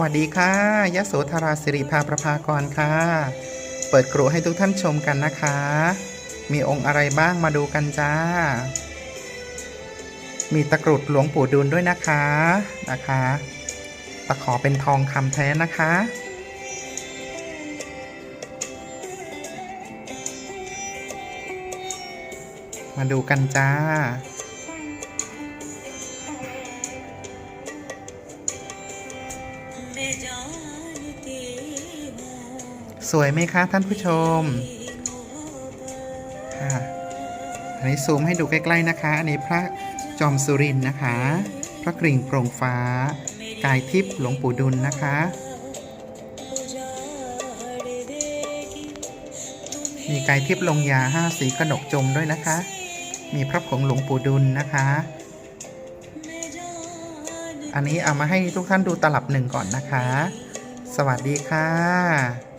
วัสดีค่ะยโสธราสิริภาประภากรค่ะ เปิดกรุให้ทุกท่านชมกันนะคะ มีองค์อะไรบ้างมาดูกันจ้า มีตะกรุดหลวงปู่ดูลด้วยนะคะนะคะ ตะขอเป็นทองคำแท้นะคะ มาดูกันจ้า สวยไหมคะท่านผู้ชม ค่ะ อันนี้ซูมให้ดูใกล้ๆนะคะ อันนี้พระจอมสุรินนะคะ พระกริ่งโปร่งฟ้า กายทิพย์หลวงปู่ดุลนะคะ มีกายทิพย์ลงยาห้าสีขนกจมด้วยนะคะ มีพระของหลวงปู่ดุลนะคะ อันนี้เอามาให้ทุกท่านดูตลับหนึ่งก่อนนะคะ สวัสดีค่ะ